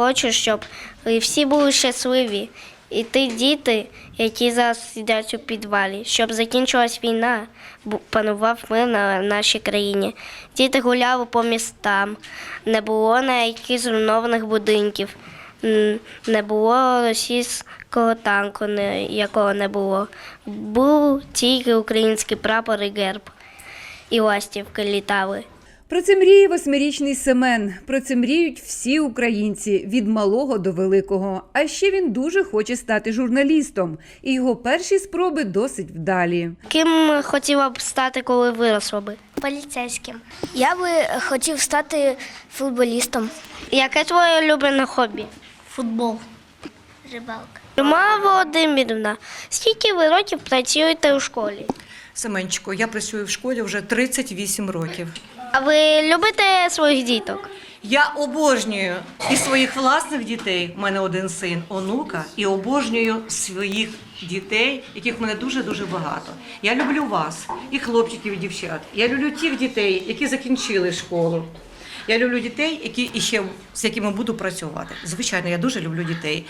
хочу, щоб всі були щасливі. І ті діти, які зараз сидять у підвалі, щоб закінчилась війна, панував мир на нашій країні. Діти гуляли по містам, не було ніяких зруйнованих будинків, не було російського танку, якого не було. Був тільки український прапор і герб, і ластівки літали. Про це мріє восьмирічний Семен. Про це мріють всі українці від малого до великого. А ще він дуже хоче стати журналістом, і його перші спроби досить вдалі. Ким хотіла б стати, коли виросла би? Поліцейським. Я би хотів стати футболістом. Яке твоє улюблене хобі? Футбол. Рибалка. Люма Володимирівна, скільки ви років працюєте у школі? Семенчику, я працюю в школі вже 38 років. А ви любите своїх діток? Я обожнюю і своїх власних дітей, в мене один син, онука, і обожнюю своїх дітей, яких в мене дуже-дуже багато. Я люблю вас, і хлопчиків, і дівчат. Я люблю тих дітей, які закінчили школу. Я люблю дітей, які іще з якими буду працювати. Звичайно, я дуже люблю дітей.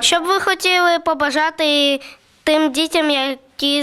Що б ви хотіли побажати тим дітям, які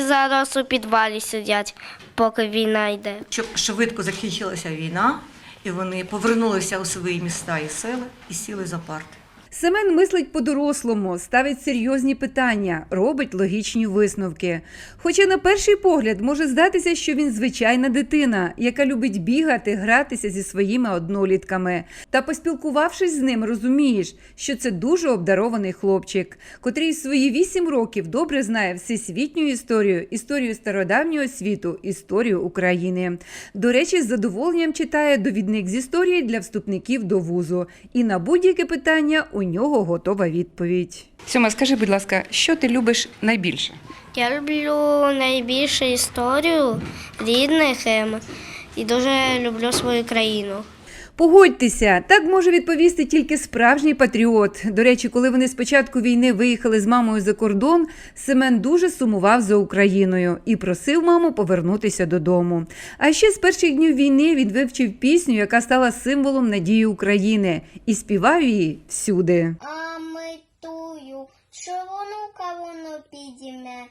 зараз у підвалі сидять, поки війна йде? Щоб швидко закінчилася війна, і вони повернулися у свої міста і села і сіли за парти. Семен мислить по-дорослому, ставить серйозні питання, робить логічні висновки. Хоча на перший погляд може здатися, що він звичайна дитина, яка любить бігати, гратися зі своїми однолітками. Та поспілкувавшись з ним, розумієш, що це дуже обдарований хлопчик, котрий свої вісім років добре знає всесвітню історію, історію стародавнього світу, історію України. До речі, з задоволенням читає довідник з історії для вступників до вузу. І на будь-яке питання у нього готова відповідь. Сьома, скажи, будь ласка, що ти любиш найбільше? Я люблю найбільше історію рідних ем, і дуже люблю свою країну. Погодьтеся, так може відповісти тільки справжній патріот. До речі, коли вони з початку війни виїхали з мамою за кордон, Семен дуже сумував за Україною і просив маму повернутися додому. А ще з перших днів війни він вивчив пісню, яка стала символом надії України, і співав її всюди. А ми тую червону корону підіймемо,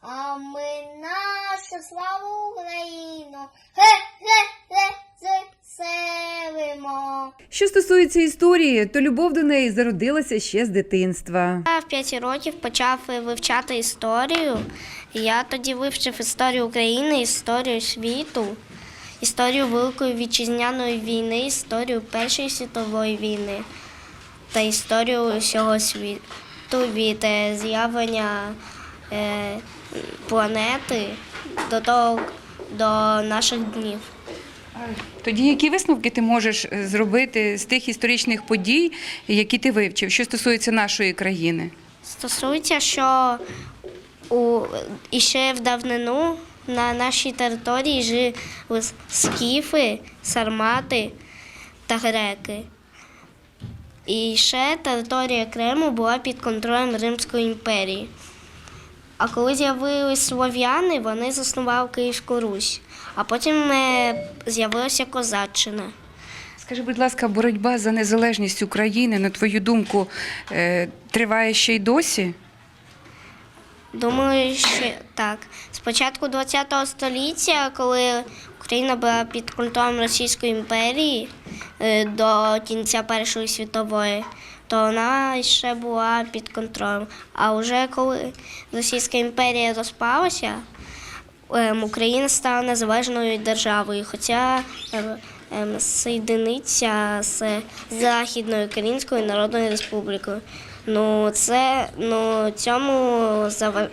а ми нашу славу Україну ге-ге-ге заселимо. Що стосується історії, то любов до неї зародилася ще з дитинства. Я в 5 років почав вивчати історію. Я тоді вивчив історію України, історію світу, історію Великої вітчизняної війни, історію Першої світової війни та історію всього світу від е, з'явлення е, планети до того до наших днів. Тоді які висновки ти можеш е, зробити з тих історичних подій, які ти вивчив, що стосується нашої країни? Стосується, що у іще в давнину на нашій території жили скіфи, сармати та греки. І ще територія Криму була під контролем Римської імперії. А коли з'явились слов'яни, вони заснували Київську Русь, а потім е, з'явилася Козаччина. Скажи, будь ласка, боротьба за незалежність України, на твою думку, е, триває ще й досі? Думаю, що так. З початку ХХ століття, коли Україна була під контролем Російської імперії е, до кінця Першої світової, то вона ще була під контролем. А вже коли Російська імперія розпалася, Україна стала незалежною державою, хоча ем, ем, соєдиниться з Західною Українською Народною Республікою. Ну, це ну, цьому зава-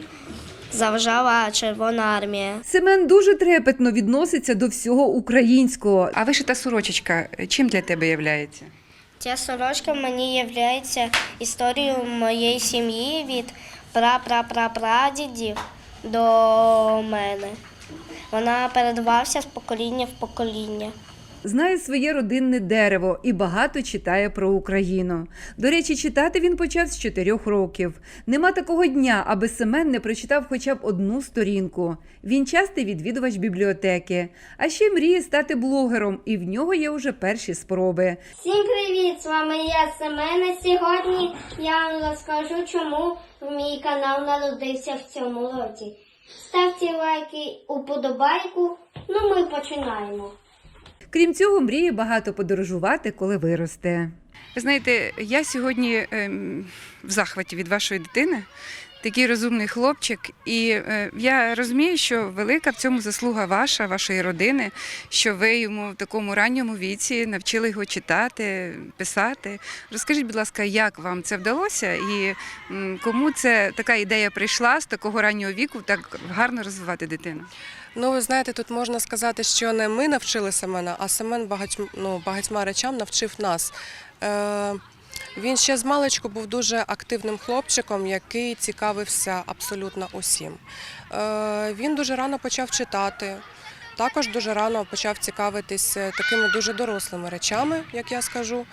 заважала Червона армія. Семен дуже трепетно відноситься до всього українського. А вишита сорочечка чим для тебе являється? Ця сорочка мені є історією моєї сім'ї від прапрапрапрадідів до мене. Вона передавалася з покоління в покоління. Знає своє родинне дерево і багато читає про Україну. До речі, читати він почав з чотирьох років. Нема такого дня, аби Семен не прочитав хоча б одну сторінку. Він частий відвідувач бібліотеки, а ще мріє стати блогером, і в нього є уже перші спроби. Всім привіт! З вами я Семена. Сьогодні я вам розкажу, чому мій канал народився в цьому році. Ставте лайки, уподобайку. Ну ми починаємо. Крім цього, мріє багато подорожувати, коли виросте. Ви знаєте, я сьогодні ем, в захваті від вашої дитини. Такий розумний хлопчик, і е, я розумію, що велика в цьому заслуга ваша, вашої родини, що ви йому в такому ранньому віці навчили його читати, писати. Розкажіть, будь ласка, як вам це вдалося, і м, кому це така ідея прийшла з такого раннього віку, так гарно розвивати дитину? Ну, ви знаєте, тут можна сказати, що не ми навчили Семена, а Семен багатьма, ну, багатьма речам навчив нас. Е, він ще з маличку був дуже активним хлопчиком, який цікавився абсолютно усім. Е, він дуже рано почав читати. Також дуже рано почав цікавитись е, такими дуже дорослими речами, як я скажу.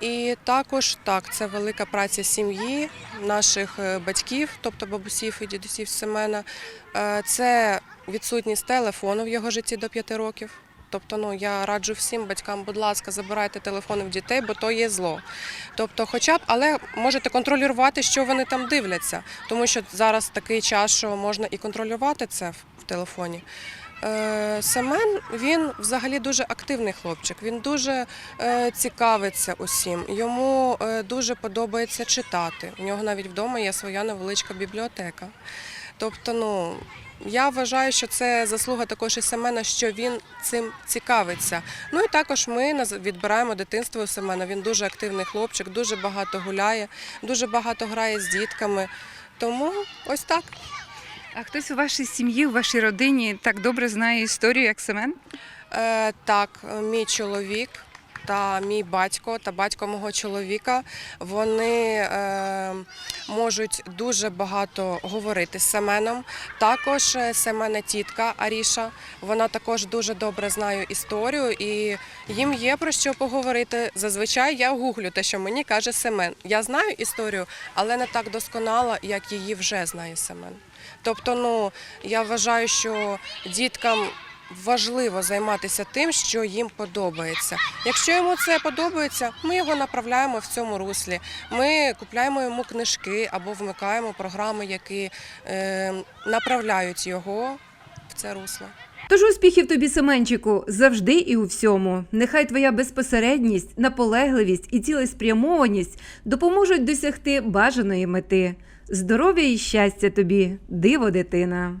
І також так, це велика праця сім'ї, наших е, батьків, тобто бабусів і дідусів Семена. Е, Це відсутність телефону в його житті до 5 років. Тобто, ну я раджу всім батькам, будь ласка, забирайте телефони в дітей, бо то є зло. Тобто, хоча б, але можете контролювати, що вони там дивляться, тому що зараз такий час, що можна і контролювати це в в телефоні. Е, Семен він взагалі дуже активний хлопчик. Він дуже е, цікавиться усім. Йому е, дуже подобається читати. У нього навіть вдома є своя невеличка бібліотека. Тобто, ну я вважаю, що це заслуга також і Семена, що він цим цікавиться. Ну і також ми відбираємо дитинство у Семена. Він дуже активний хлопчик, дуже багато гуляє, дуже багато грає з дітками. Тому ось так. А хтось у вашій сім'ї, у вашій родині так добре знає історію, як Семен? Е, так, мій чоловік та мій батько та батько мого чоловіка вони е, можуть дуже багато говорити з Семеном. Також е, Семена тітка Аріша, вона також дуже добре знає історію і їм є про що поговорити. Зазвичай я гуглю те, що мені каже Семен. Я знаю історію, але не так досконало, як її вже знає Семен. Тобто, ну я вважаю, що діткам важливо займатися тим, що їм подобається. Якщо йому це подобається, ми його направляємо в цьому руслі. Ми купляємо йому книжки або вмикаємо програми, які е, направляють його в це русло. Тож успіхів тобі, Семенчику, завжди і у всьому. Нехай твоя безпосередність, наполегливість і цілеспрямованість допоможуть досягти бажаної мети. Здоров'я і щастя тобі, диво дитина.